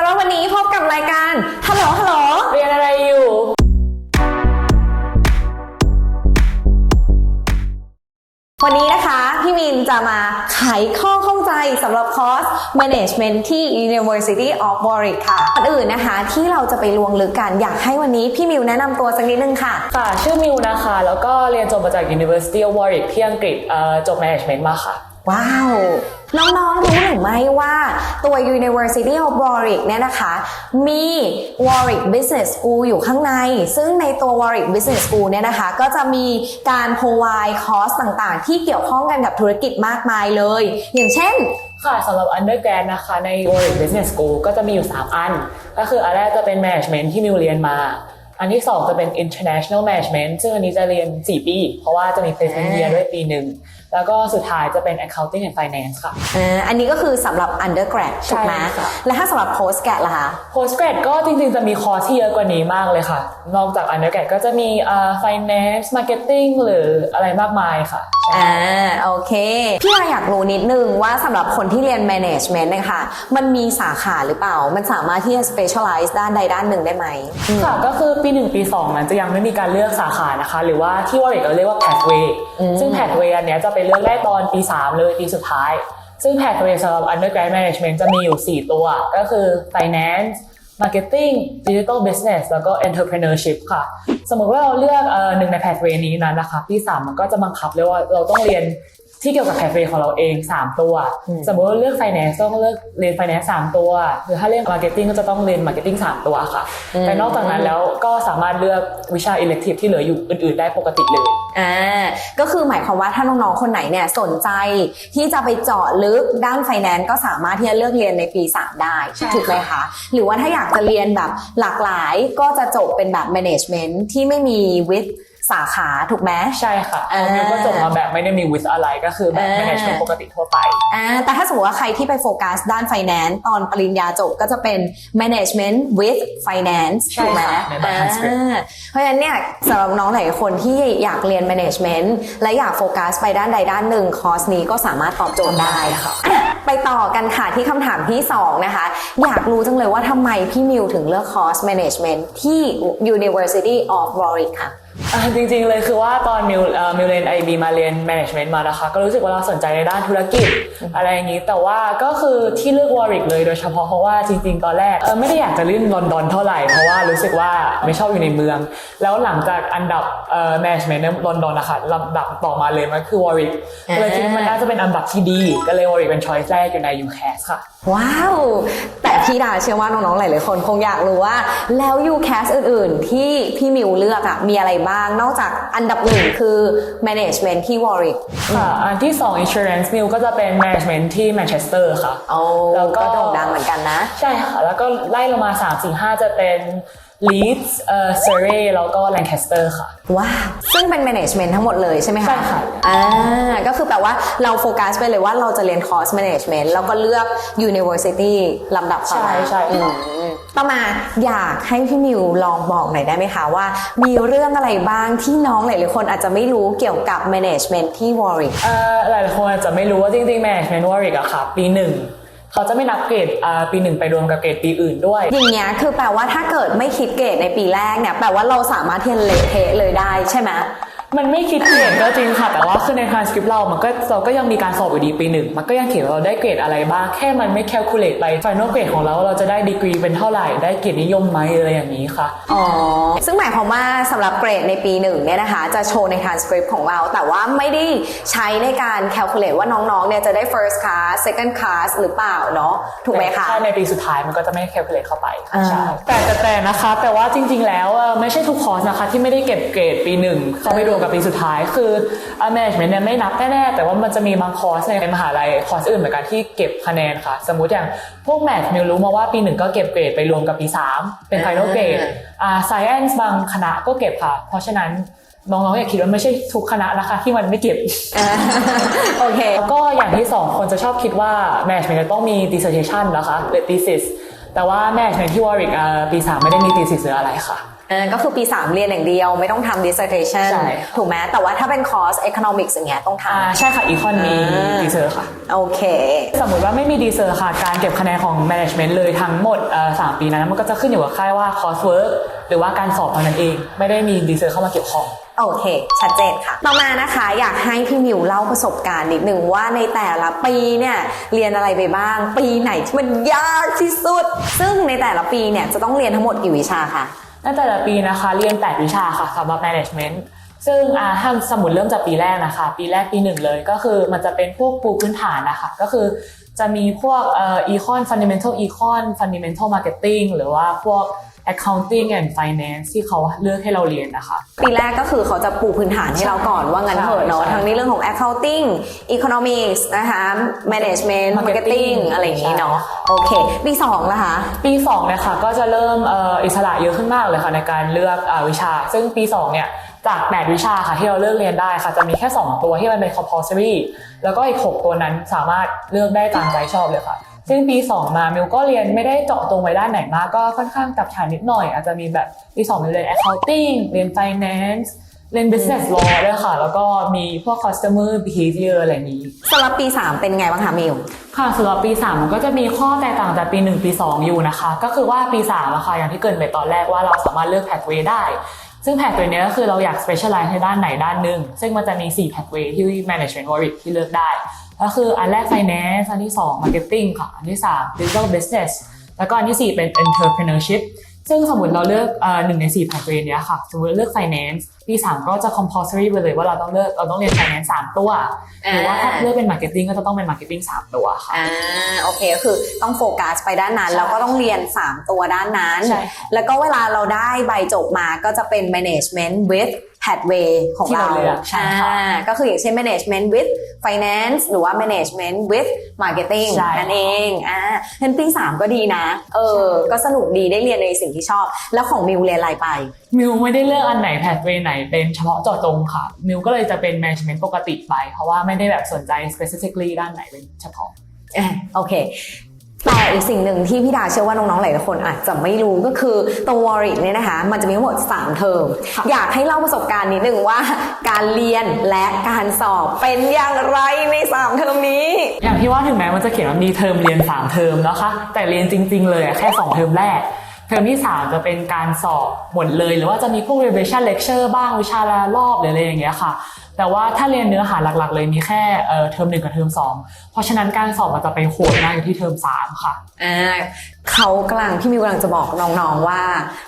ำหรับวันนี้พบกับรายการฮัลโหลฮัลโหลเรียนอะไรอยู่ วันนี้นะคะ พี่มินจะมาไขข้อข้องใจสำหรับคอร์ส Management ที่ University of Warwick ค่ะก่อนอื่นนะคะ ที่เราจะไปลวงลึกกันอยากให้วันนี้พี่มิวแนะนำตัวสักนิดนึงค่ะ ค่ะ ชื่อมิวนะคะ แล้วก็เรียนจบมาจาก University of Warwick ที่อังกฤษเอ่อจบ Management มาค่ะ ว้าว น้องๆ รู้หรือไม่ว่าตัว University of Warwick เนี่ยนะคะ มี Warwick Business School อยู่ข้างใน ซึ่งในตัว Warwick Business School เนี่ยนะคะ ก็จะมีการ provide คอร์สต่างๆ ที่เกี่ยวข้องกันกับธุรกิจมากมายเลย อย่างเช่นค่ะสำหรับ undergrad นะคะใน Warwick Business School ก็จะมีอยู่ 3 อัน ก็คืออันแรกจะเป็น Management ที่มิวเรียนมา อันที่ 2 จะเป็น International Management ซึ่งอันนี้จะเรียน 4 ปี เพราะว่าจะมี placement year ด้วยปีหนึ่ง แล้วก็สุดท้ายจะเป็น Accounting and Finance ค่ะ อ่าอันนี้ก็คือสำหรับ undergrad ถูกไหมใช่ค่ะ และถ้าสำหรับ postgrad ล่ะคะ postgrad ก็จริงๆ จะมีคอร์สที่เยอะกว่านี้มากเลยค่ะ นอกจาก undergrad ก็จะมีเอ่อ finance marketing หรืออะไรมากมายค่ะใช่ อ่าโอเค พี่เราอยากรู้นิดนึงว่าสำหรับคนที่เรียน management นะคะ มันมีสาขาหรือเปล่า มันสามารถที่จะ specialize ด้านใดด้านหนึ่งได้ไหมค่ะก็คือปี 1 ปี 2 มันจะยังไม่มีการเลือกสาขานะคะ หรือว่าที่วอริกเราเรียกว่า pathway ซึ่ง pathway อันเนี้ยจะไปเลือกได้ตอนปี 3 เลยปีสุดท้าย ซึ่ง pathway สำหรับ undergrad management จะมีอยู่ 4 ตัว ก็คือ finance marketing digital business แล้วก็ entrepreneurship ค่ะ สมมติว่าเราเลือกหนึ่งในแพทเวนี้นั้นนะคะ ปี 3 มันก็จะบังคับเลยว่าเราต้องเรียน ที่เกี่ยวกับ pathway ของเราเอง 3 ตัวอืมสมมติว่าเลือก finance ต้องเลือกเรียน finance 3ตัว หรือถ้าเรียน marketing ก็จะต้องเรียน marketing 3ตัวค่ะ แต่นอกจากนั้นแล้วก็สามารถเลือกวิชา elective ที่เหลืออยู่อื่น ๆ ได้ปกติเลยอ่าก็คือหมายความว่าถ้าน้องๆคนไหนเนี่ยสนใจที่จะไปเจาะลึกด้านไฟแนนซ์ก็สามารถที่จะเลือกเรียนในปี 3 ได้ใช่ถูกไหมคะหรือว่าถ้าอยากจะเรียนแบบหลากหลายก็จะจบเป็นแบบ management ที่ไม่มีวิทย์ สาขาถูกไหม ใช่ค่ะอ่ามิวก็จบมาแบบไม่ได้มีวิชอะไรก็คือแบบอ่า management ปกติทั่วไปอ่าแต่ถ้าสมมติว่าใครที่ไปโฟกัสด้านไฟแนนซ์ตอนปริญญาจบก็จะเป็น management with finance ใช่ถูกไหมค่ะในบาง transcript อ่าเพราะฉะนั้นเนี่ยสำหรับน้องหลายคนที่อยากเรียน management และอยากโฟกัสไปด้านใดด้านหนึ่งคอร์สนี้ก็สามารถตอบโจทย์ได้ค่ะอะไปต่อกันค่ะที่คำถามที่2นะคะ อยากรู้จังเลยว่าทำไมพี่มิวถึงเลือกคอร์ส management ที่ University of Warwick ค่ะ อ่าจริงๆเลยคือว่าตอนมิวเอ่อมิวเรียนไอบีมาเรียน management มานะคะ ก็รู้สึกว่าเราสนใจในด้านธุรกิจอะไรอย่างนี้ แต่ว่าก็คือที่เลือกวอริกเลยโดยเฉพาะเพราะว่าจริงๆ ตอนแรกเออไม่ได้อยากจะเลื่นลอนดอนเท่าไหร่ เพราะว่ารู้สึกว่าไม่ชอบอยู่ในเมือง แล้วหลังจากอันดับเอ่อ management ในลอนดอนนะคะลำดับต่อมาเลยมันคือวอริกอ่าก็เลยคิดว่ามันน่าจะเป็นอันดับที่ดี ก็เลยวอริกเป็น choice แรกอยู่ใน UCAS ค่ะว้าว แต่พี่ดาเชื่อว่าน้องๆ หลายๆ คนคงอยากรู้ว่า แล้ว UCAS อื่น ๆ ที่พี่มิวเลือกอะมีอะไรบ้างนอกจากอันดับหนึ่งคือ management ที่ Warwick ค่ะอันที่ 2 insurance mill ก็จะเป็น management ที่ Manchester ค่ะโอ้แล้วก็ก็โด่งดังเหมือนกันนะ ใช่ค่ะ แล้วก็ไล่ลงมา 3 4 5 จะเป็น Leeds เอ่อ Surrey แล้วก็ Lancaster ค่ะ ว้าวซึ่งเป็น management ทั้งหมดเลยใช่ไหมคะใช่ค่ะ อ่าก็คือแปลว่าเราโฟกัสไปเลยว่าเราจะเรียนคอร์ส management แล้วก็เลือก university ลำดับต่อมาใช่ใช่ อืมต่อมาอยากให้พี่มิวลองบอกหน่อยได้ไหมคะว่า มีเรื่องอะไรบ้างที่น้องหลายๆคนอาจจะไม่รู้เกี่ยวกับ management ที่ Warwick เอ่อหลายๆคนอาจจะไม่รู้ว่าจริงๆ Management Warwick อะค่ะ ปีหนึ่ง เขาจะไม่นับเกรดอ่าปีหนึ่งไปรวมกับเกรดปีอื่นด้วย อย่างเงี้ยคือแปลว่าถ้าเกิดไม่คิดเกรดในปีแรกเนี่ยแปลว่าเราสามารถเทียนเลเทเลยได้ใช่ไหม มันไม่คิดเกรดก็จริงค่ะ แต่ว่าคือใน transcript เรา มันก็เราก็ยังมีการสอบอยู่ดีปีหนึ่ง มันก็ยังเขียนว่าเราได้เกรดอะไรบ้าง แค่มันไม่ calculate ไป final grade ของเราเราจะได้ดีกรีเป็นเท่าไหร่ ได้เกียรตินิยมไหมอะไรอย่างนี้ค่ะ อ๋อ ซึ่งหมายความว่าสำหรับเกรดในปีหนึ่งเนี่ยนะคะ จะโชว์ใน transcript ของเรา แต่ว่าไม่ได้ใช้ในการ calculate ว่าน้องๆ เนี่ยจะได้ first class second class หรือเปล่าเนาะ ถูกไหมคะใช่ในปีสุดท้ายมันก็จะไม่ calculate เข้าไปอ่าใช่แต่แต่แต่นะคะ แต่ว่าจริง ๆ แล้วเอ่อไม่ใช่ทุกคอร์สนะคะที่ไม่ได้เก็บเกรดปีหนึ่งเขาไม่รวมกับปีสุดท้ายคืออ่า management เนี่ยไม่นับแน่ๆแต่ว่ามันจะมีบางคอร์สในมหาลัยคอร์สอื่นเหมือนกันที่เก็บคะแนนค่ะ สมมุติอย่างพวก math มิวรู้มาว่าปีหนึ่งก็เก็บเกรดไปรวมกับปีสามเป็น final grade อ่า science บางคณะก็เก็บค่ะ เพราะฉะนั้นน้องๆอย่าคิดว่าไม่ใช่ทุกคณะนะคะที่มันไม่เก็บอ่าโอเคแล้วก็อย่างที่สองคนจะชอบคิดว่า management จะต้องมี dissertation นะคะหรือ thesis แต่ว่า management ที่ Warwick อ่าปีสามไม่ได้มี thesis หรืออะไรค่ะ เออก็คือปี 3 เรียนอย่างเดียวไม่ต้องทำ dissertation ใช่ ถูกไหมแต่ว่าถ้าเป็นคอร์ส economics อย่างเงี้ยต้องท อ่าใช่ค่ะอีคอนมีอ่าดีเซอร์ค่ะำโอเค สมมติว่าไม่มีดีเซอร์ค่ะ การเก็บคะแนนของ management เลยทั้งหมดเอ่อสามปีนั้นมันก็จะขึ้นอยู่กับค่ายว่า coursework หรือว่าการสอบเท่านั้นเอง ไม่ได้มีดีเซอร์เข้ามาเกี่ยวข้อง โอเค ชัดเจนค่ะ ต่อมานะคะอยากให้พี่มิวเล่าประสบการณ์นิดหนึ่งว่าในแต่ละปีเนี่ยเรียนอะไรไปบ้าง ปีไหนที่มันยากที่สุด ซึ่งในแต่ละปีเนี่ยจะต้องเรียนทั้งหมดกี่วิชาคะ ในแต่ละปีนะคะเรียน 8 วิชาค่ะสำหรับ management ซึ่งถ้าสมมติเริ่มจากปีแรกนะคะ ปีแรกปีหนึ่งเลยก็คือมันจะเป็นพวกปูพื้นฐานนะคะ ก็คือ จะมีพวกเอ่อ econ fundamental econ fundamental marketing หรือว่าพวก accounting and finance ที่เขาเลือกให้เราเรียนนะคะ ปีแรกก็คือเขาจะปูพื้นฐานให้เราก่อนว่างั้นเถอะเนาะใช่ทั้งในเรื่องของ accounting economics นะคะ management marketing Marketing อะไรอย่างนี้เนาะโอเค ปีสองละคะ ปี2เนี่ยค่ะก็จะเริ่มเอ่ออิสระเยอะขึ้นมากเลยค่ะในการเลือกอาวิชา ซึ่งปี2เนี่ย จาก 8 วิชาค่ะที่เราเลือกเรียนได้ค่ะ จะมีแค่ 2 ตัวที่มันเป็น compulsory แล้วก็อีก 6 ตัวนั้นสามารถเลือกได้ตามใจชอบเลยค่ะ ซึ่งปี 2 มามิวก็เรียนไม่ได้เจาะตรงไปด้านไหนมากก็ค่อนข้างจับฉายนิดหน่อย อาจจะมีแบบปี2มิวเรียน accounting เรียน finance เรียน business law ด้วยค่ะ แล้วก็มีพวก customer behavior อะไรอย่างนี้สำหรับปี 3 เป็นไงบ้างคะมิวค่ะสำหรับปี 3 มันก็จะมีข้อแตกต่างจากปี 1 ปี 2 อยู่นะคะ ก็คือว่าปี3อะค่ะอย่างที่เกรินไปตอนแรกว่าเราสามารถเลือก pathway ได้ ซึ่ง pathway เนี้ยก็คือเราอยาก specialize ในด้านไหนด้านหนึ่ง ซึ่งมันจะมี4 pathway ที่ management Warwick ที่เลือกได้ ก็คืออันแรก finance อันที่ 2 marketing ค่ะ อันที่ 3 digital business แล้วก็อันที่ 4 เป็น entrepreneurship ซึ่งสมมติเราเลือกเอ่อหนึ่งใน4 pathway เนี้ยค่ะ สมมติเลือก finance ปี3ก็จะ compulsory ไปเลยว่าเราต้องเลือกเราต้องเรียน finance 3ตัวหรือว่าถ้าเลือกเป็น marketing ก็จะต้องเป็น marketing 3ตัวค่ะอ่าโอเคก็คือต้องโฟกัสไปด้านนั้นใช่แล้วก็ต้องเรียน 3 ตัวด้านนั้นใช่แล้วก็เวลาเราได้ใบจบมาก็จะเป็น management with pathway ของที่เราเราเลือกใช่ค่ะอ่าก็คืออย่างเช่น management with finance หรือว่า management with marketing ใช่นั่นเองอ่าเห็นปี3ก็ดีนะ เออ ก็สนุกดีได้เรียนในสิ่งที่ชอบ แล้วของมิวเรียนอะไรไป มิวไม่ได้เลือกอันไหนแพทเวย์ไหนเป็นเฉพาะเจาะจงค่ะ มิวก็เลยจะเป็น management ปกติไป เพราะว่าไม่ได้แบบสนใจ specifically ด้านไหนเป็นเฉพาะอะโอเค แต่อีกสิ่งหนึ่งที่พี่ดาเชื่อว่าน้องๆหลายๆคนอาจจะไม่รู้ก็คือตัววอริกเนี่ยนะคะ มันจะมีทั้งหมด 3 เทอมค่ะอยากให้เล่าประสบการณ์นิดนึงว่า การเรียนและการสอบเป็นอย่างไรใน 3 เทอมนี้ อย่างที่ว่าถึงแม้มันจะเขียนว่ามีเทอมเรียน 3 เทอมนะคะ แต่เรียนจริง ๆ เลยอะแค่ 2 เทอมแรก เทอมที่ 3 จะเป็นการสอบหมดเลย หรือว่าจะมีพวก revision lecture บ้างวิชาละรอบหรืออะไรอย่างเงี้ยค่ะ แต่ว่าถ้าเรียนเนื้อหาหลักๆ เลยมีแค่เอ่อเทอมหนึ่งกับเทอมสองเพราะฉะนั้นการสอบมันจะไปโหดมากอยู่ที่เทอมสามค่ะอ่าเขากำลังพี่มิวกำลังจะบอกน้องๆว่า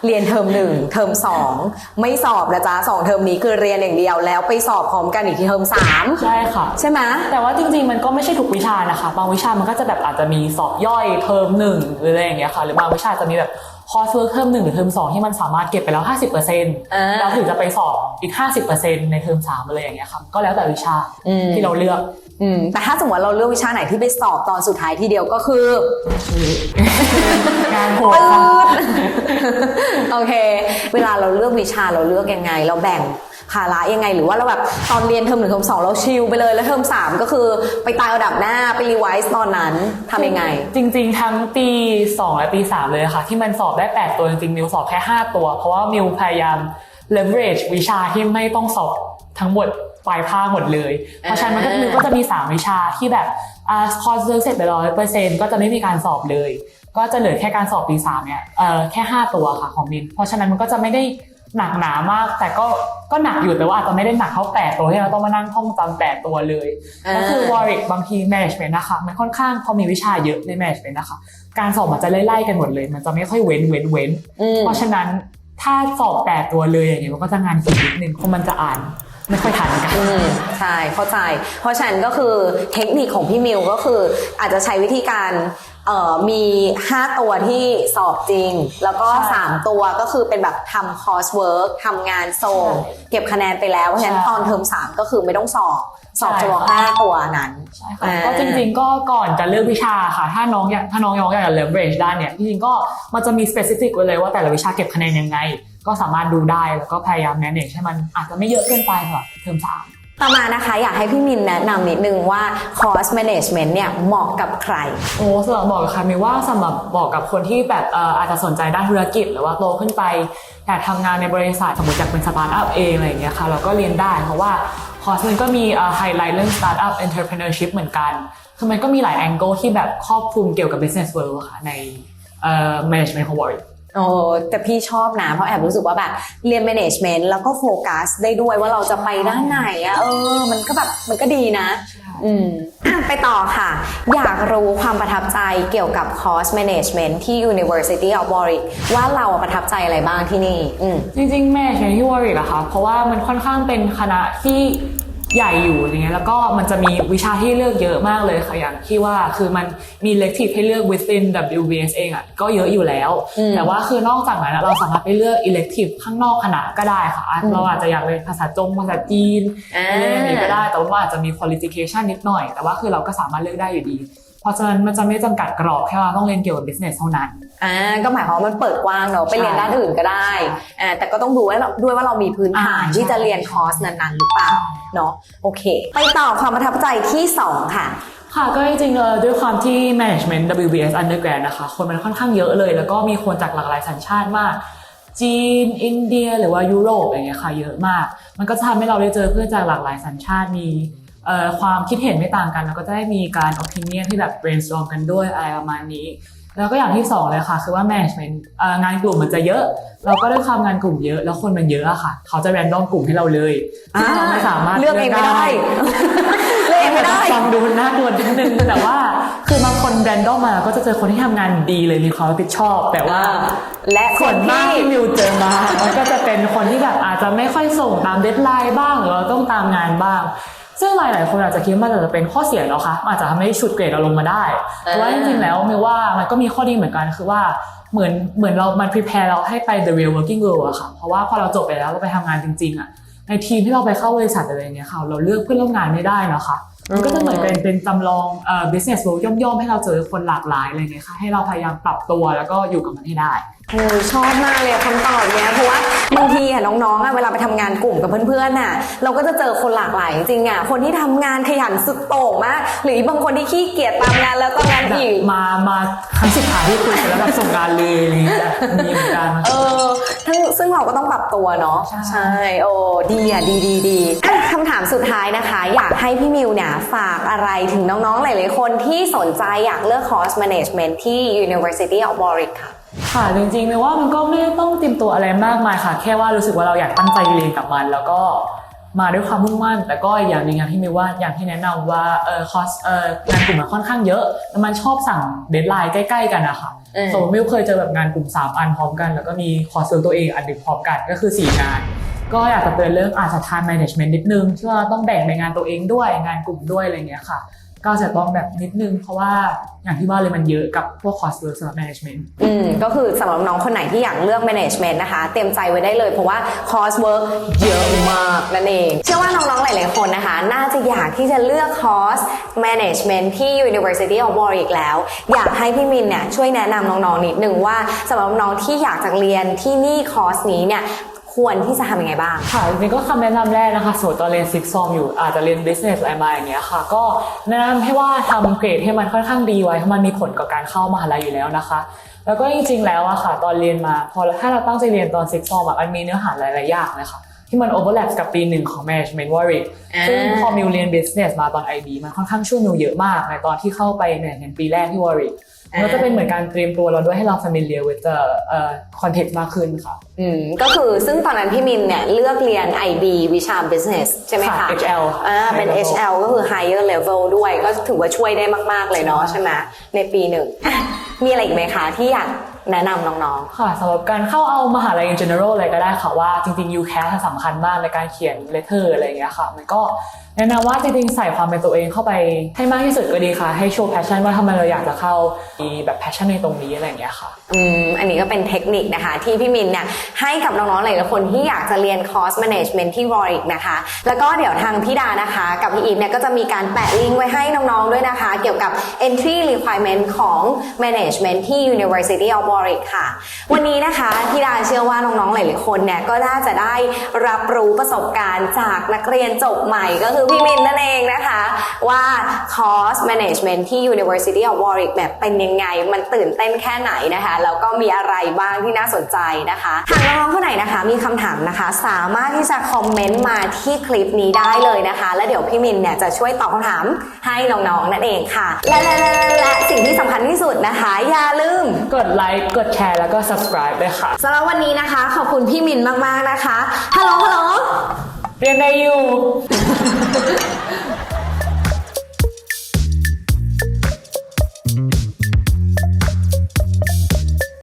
เรียนเทอมหนึ่งเทอมสองไม่สอบนะจ๊ะสองเทอมนี้คือเรียนอย่างเดียวแล้วไปสอบพร้อมกันอีกที่เทอมสามใช่ค่ะ ใช่ไหมแต่ว่าจริงๆมันก็ไม่ใช่ทุกวิชานะคะ บางวิชามันก็จะแบบอาจจะมีสอบย่อยเทอมหนึ่งหรืออะไรอย่างเงี้ยค่ะ หรือบางวิชาจะมีแบบ คอร์สเวิร์กเทอมหนึ่งหรือเทอมสองที่มันสามารถเก็บไปแล้ว 50%อ่าแล้วถึงจะไปสอบอีก 50%ในเทอมสามอะไรอย่างเงี้ยค่ะก็แล้วแต่วิชาอืมที่เราเลือกอืมแต่ถ้าสมมติว่าเราเลือกวิชาไหนที่ไปสอบตอนสุดท้ายทีเดียวก็คืองานโหดปืค่ะดโอเค เวลาเราเลือกวิชาเราเลือกยังไง เราแบ่ง ภาระยังไง หรือว่าเราแบบตอนเรียนเทอมหนึ่งเทอมสองเราชิลไปเลยแล้วเทอมสามก็คือไปตายระดับหน้าไปรีไวซ์ตอนนั้นทำยังไง จริง ๆ ทั้งปี 2 และปี 3 เลยค่ะ ที่มันสอบได้ 8 ตัวจริงๆมิวสอบแค่ 5 ตัว เพราะว่ามิวพยายาม leverage วิชาที่ไม่ต้องสอบทั้งหมดปลายภาคหมดเลย เพราะฉะนั้นมันก็มิวก็จะมี 3 วิชาที่แบบอ่าพอเเสร็จไปร้อยเปอร์เซ็นต์ก็จะไม่มีการสอบเลย ก็จะเหลือแค่การสอบปี3เนี่ยเอ่อแค่ 5 ตัวค่ะของมินเพราะฉะนั้นมันก็จะไม่ได้ หนักหนามาก แต่ก็ก็หนักอยู่แต่ว่าอาจจะไม่ได้หนักเท่า8ตัวที่เราต้องมานั่งท่องจำ8ตัวเลยก็คืออ่าวอริกบางที management นะคะมันค่อนข้างพอมีวิชาเยอะใน management นะคะ การสอบมันจะไล่ๆกันหมดเลย มันจะไม่ค่อยเว้นเว้นเว้นอืมเพราะฉะนั้นถ้าสอบแปดตัวเลยอย่างเงี้ยมันก็จะงานขีดนิดนึงเพราะมันจะอ่านไม่ค่อยทันกันอืมใช่เข้าใจ เพราะฉะนั้นก็คือเทคนิคของพี่มิวก็คืออาจจะใช้วิธีการ เอ่อมี 5 ตัวที่สอบจริง แล้วก็ ใช่3 ตัวก็คือเป็นแบบทำคอร์สเวิร์กทำงานส่ง ใช่เก็บคะแนนไปแล้ว เพราะฉะนั้นใช่ตอนเทอม 3 ก็คือไม่ต้องสอบ สอบใช่เฉพาะค่ะ5ตัวนั้น ใช่ค่ะก็จริงๆก็ก่อนจะเลือกวิชาค่ะ ถ้าน้องอยากถ้าน้องอยากจะ leverage ด้านเนี่ยจริงๆก็มันจะมี specific ไว้เลยว่าแต่ละวิชาเก็บคะแนนยังไง ก็สามารถดูได้แล้วก็พยายาม manage ให้มันอาจจะไม่เยอะเกินไปสำหรับเทอมสาม ต่อมานะคะอยากให้พี่มินแนะนำนิดนึงว่า cost management เนี่ยเหมาะกับใคร โอ้สำหรับบอกกับค่ะมีว่าสำหรับบอกกับคนที่แบบอาจจะสนใจด้านธุรกิจ หรือว่าโตขึ้นไปอยากทำงานในบริษัทสมมติอยากเป็นสตาร์ทอัพเองอะไรอย่างเงี้ยค่ะเราก็เรียนได้เพราะว่าคอร์สมันก็มีไฮไลท์เรื่อง startup entrepreneurship เหมือนกัน คือมันก็มีหลายแองเกิลที่แบบครอบคลุมเกี่ยวกับ business world ค่ะใน management ของ Warwick โอ้แต่พี่ชอบนะ เพราะแอบรู้สึกว่าแบบเรียน management แล้วก็โฟกัสได้ด้วยว่าเราจะไปด้านไหนอะเออ มันก็แบบมันก็ดีนะ อืมอะไปต่อค่ะ อยากรู้ความประทับใจเกี่ยวกับ cost management ที่ University of Warwick ว่าเราประทับใจอะไรบ้างที่นี่ อืมจริงๆแม่ใช้ที่ Warwick อะค่ะ เพราะว่ามันค่อนข้างเป็นคณะที่ ใหญ่อยู่อย่างเงี้ยแล้วก็มันจะมีวิชาที่เลือกเยอะมากเลยค่ะอย่างที่ว่าคือมันมี elective ให้เลือก within WBS เองอะก็เยอะอยู่แล้วอืมแต่ว่าคือนอกจากนั้นอะเราสามารถไปเลือก elective ข้างนอกคณะก็ได้ค่ะอะอืมเราอาจจะอยากเรียนภาษาจงภาษาจีนอ่าอะไรอย่างนี้ก็ได้ แต่ว่าอาจจะมี qualification นิดหน่อย แต่ว่าคือเราก็สามารถเลือกได้อยู่ดี เพราะฉะนั้นมันจะไม่จำกัดกรอบแค่ว่าต้องเรียนเกี่ยวกับ business เท่านั้นอ่าก็หมายความว่ามันเปิดกว้างเนอะไปเรียนใช่ด้านอื่นก็ได้อ่าแต่ก็ต้องดูว่าเราด้วยว่าเรามีพื้นฐานอ่าที่จะใช่เรียนคอร์สนั้นๆหรือเปล่าเนาะโอเค ไปต่อความประทับใจที่สองค่ะค่ะก็จริงๆเอ่อด้วยความที่ management WBS undergrad นะคะ คนมันค่อนข้างเยอะเลย แล้วก็มีคนจากหลากหลายสัญชาติมาก จีน อินเดีย หรือว่ายุโรปอะไรเงี้ยค่ะเยอะมาก มันก็จะทำให้เราได้เจอเพื่อนจากหลากหลายสัญชาติมีเอ่อ ความคิดเห็นไม่ต่างกันแล้วก็จะได้มีการ opinion ที่แบบ brainstorm กันด้วยอะไรประมาณนี้ แล้วก็อย่างที่สองเลยค่ะ คือว่า management เอ่องานกลุ่มมันจะเยอะ เราก็ด้วยความงานกลุ่มเยอะ แล้วคนมันเยอะอะค่ะ เขาจะ random กลุ่มให้เราเลยซึ่งเราไม่สามารถเลือกเองไม่ได้เลือกเองไม่ได้ฟังดูน่ากลัวนิดนึงแต่ว่าคือบางคนแรนดอมมาก็จะเจอคนที่ทำงานดีเลยมีความรับผิดชอบ แต่ว่า และคส่วนนมากที่ที่มิวเจอมามันก็จะเป็นคนที่แบบอาจจะไม่ค่อยส่งตามเดทไลน์บ้างหรือว่าต้องตามงานบ้าง ซึ่งหลายๆคนอาจจะคิดว่ามันอาจจะเป็นข้อเสียเนาะคะอาจจะทำให้ชุดเกรดเราลงมาได้แต่ว่าจริงๆแล้วมิวว่ามันก็มีข้อดีเหมือนกันคือว่าเหมือนเหมือนเรามัน prepare เราให้ไป the real working world อะค่ะ เพราะว่าพอเราจบไปแล้วเราไปทำงานจริงๆอะในทีมที่เราไปเข้าบริษัทอะไรอย่างเงี้ยค่ะ เราเลือกเพื่อนร่วมงานไม่ได้นะคะ มันก็จะเหมือนเป็นเป็นจำลองเอ่อ business world ย่อมๆ ให้เราเจอคนหลากหลายอะไรเงี้ยค่ะให้เราพยายามปรับตัวแล้วก็อยู่กับมันให้ได้ โอ้ชอบมากเลยคำตอบเนี้ยเพราะว่าบางทีอะน้องๆอะเวลาไปทำงานกลุ่มกับเพื่อนๆน่ะเราก็จะเจอคนหลากหลายจริงๆอะคนที่ทำงานขยันสุดโต่งมาก หรือบางคนที่ขี้เกียจตามงานแล้วตามงานแบบอีก มามาครั้งสุดท้ายที่คุยกันแล้วแบบส่งงานเลยอะไรเงี้ยมีเหมือนกัน เออทั้งซึ่งเราก็ต้องปรับตัวเนาะใช่ โอ้ดีอะดีดีดีอะ คำถามสุดท้ายนะคะ อยากให้พี่มิวเนี่ยฝากอะไรถึงน้องๆ หลายๆ คนที่สนใจอยากเลือกคอร์ส management ที่ University of Warwick ค่ะค่ะจริงๆเลยว่ามันก็ไม่ได้ต้องเตรียมตัวอะไรมากมายค่ะ แค่ว่ารู้สึกว่าเราอยากตั้งใจเรียนกับมัน แล้วก็มาด้วยความมุ่งมั่น แต่ก็อีกอย่างหนึ่งอย่างที่มิวว่าอย่างที่แนะนำว่าเออคอสเอองานกลุ่มมันค่อนข้างเยอะแล้วมันชอบสั่งเดทไลน์ใกล้ๆ กันนะคะอืมสมมติมิวเคยเจอแบบงานกลุ่ม 3 อันพร้อมกัน แล้วก็มีคอร์สตัวเองอันหนึ่งพร้อมกันก็คือ 4 งาน ก็อยากจะเตือนเรื่องอาจจะ time management นิดนึงที่ว่าต้องแบ่งในงานตัวเองด้วยงานกลุ่มด้วยอะไรเงี้ยค่ะ ก็จะต้องแบบนิดนึง เพราะว่าอย่างที่ว่าเลยมันเยอะกับพวกคอร์สเวิร์กสำหรับ management อืมก็คือสำหรับน้องคนไหนที่อยากเลือก management นะคะ เตรียมใจไว้ได้เลยเพราะว่า course work เยอะมากนั่นเอง เชื่อว่าน้องๆหลายๆคนนะคะ น่าจะอยากที่จะเลือก course management ที่ University of Warwick แล้ว อยากให้พี่มินเนี่ยช่วยแนะนำน้องๆนิดนึงว่าสำหรับน้องที่อยากจะเรียนที่นี่คอร์สนี้เนี่ย ควรที่จะทำยังไงบ้าง ค่ะจริงๆก็คำแนะนำแรกนะคะสมมติตอนเรียนซิกซอมอยู่อาจจะเรียน business อะไรมาอย่างเงี้ยค่ะ ก็แนะนำให้ว่าทำเกรดให้มันค่อนข้างดีไว้เพราะมันมีผลกับการเข้ามหาลัยอยู่แล้วนะคะ แล้วก็จริงๆแล้วอะค่ะ ตอนเรียนมา พอถ้าเราตั้งใจเรียนตอนซิกซอมอะมันมีเนื้อหาหลายๆอย่างเลยค่ะ ที่มัน overlap กับปีหนึ่งของ management Warwick อ่าซึ่งพอมิวเรียน business มาตอน IB มันค่อนข้างช่วยมิวเยอะมากในตอนที่เข้าไปในเรียนปีแรกที่ Warwick มันก็จะเป็นเหมือนการเตรียมตัวเราด้วยให้เรา familiar with the เอ่อ context มากขึ้นค่ะ อืม ก็คือซึ่งตอนนั้นพี่มินเนี่ยเลือกเรียน IB วิชา business ใช่ไหมคะค่ะ HL อ่าเป็น High level HL ก็คือ higher level ด้วย ก็ถือว่าช่วยได้มาก ๆ เลยเนาะใช่ไหมในปีหนึ่งอะมีอะไรอีกไหมคะที่อยาก แนะนำน้องๆ ค่ะสำหรับการเข้าเอามหาลัย in general เลยก็ได้ค่ะว่าจริงๆ UCAS สำคัญมากในการเขียน letter อะไรอย่างเงี้ยค่ะ มันก็แนะนำว่าจริงๆ ใส่ความเป็นตัวเองเข้าไปให้มากที่สุดก็ดีค่ะ ให้โชว์แพชชั่นว่าทำไมเราอยากจะเข้ามีแบบแพชชั่นในตรงนี้อะไรอย่างเงี้ยค่ะ อืมอันนี้ก็เป็นเทคนิคนะคะ ที่พี่มินเนี่ยให้กับน้องๆหลายๆคนที่อยากจะเรียนคอร์ส management ที่ Warwick นะคะ แล้วก็เดี๋ยวทางพี่ดานะคะ กับพี่อีฟเนี่ยก็จะมีการแปะลิงก์ไว้ให้น้องๆด้วยนะคะ เกี่ยวกับ entry requirement ของ management ที่ University of Warwick ค่ะ วันนี้นะคะพี่ดาเชื่อว่าน้องๆหลายๆคนเนี่ยก็น่าจะได้รับรู้ประสบการณ์จากนักเรียนจบใหม่ก็คือพี่มินนั่นเองนะคะ ว่าคอร์ส management ที่ University of Warwick แบบเป็นยังไงมันตื่นเต้นแค่ไหนนะคะแล้วก็มีอะไรบ้างที่น่าสนใจนะคะหากน้องๆคนไหนนะคะ มีคำถามนะคะ สามารถที่จะคอมเมนต์มาที่คลิปนี้ได้เลยนะคะ แล้วเดี๋ยวพี่มินเนี่ยจะช่วยตอบคำถามให้น้องๆนั่นเองค่ะ และและและและและสิ่งที่สำคัญที่สุดนะคะ อย่าลืมกดไลค์กดแชร์แล้วก็ subscribe ด้วยค่ะสำหรับวันนี้นะคะ ขอบคุณพี่มินมากๆนะคะฮัลโหลฮัลโหลเรียนได้อยู่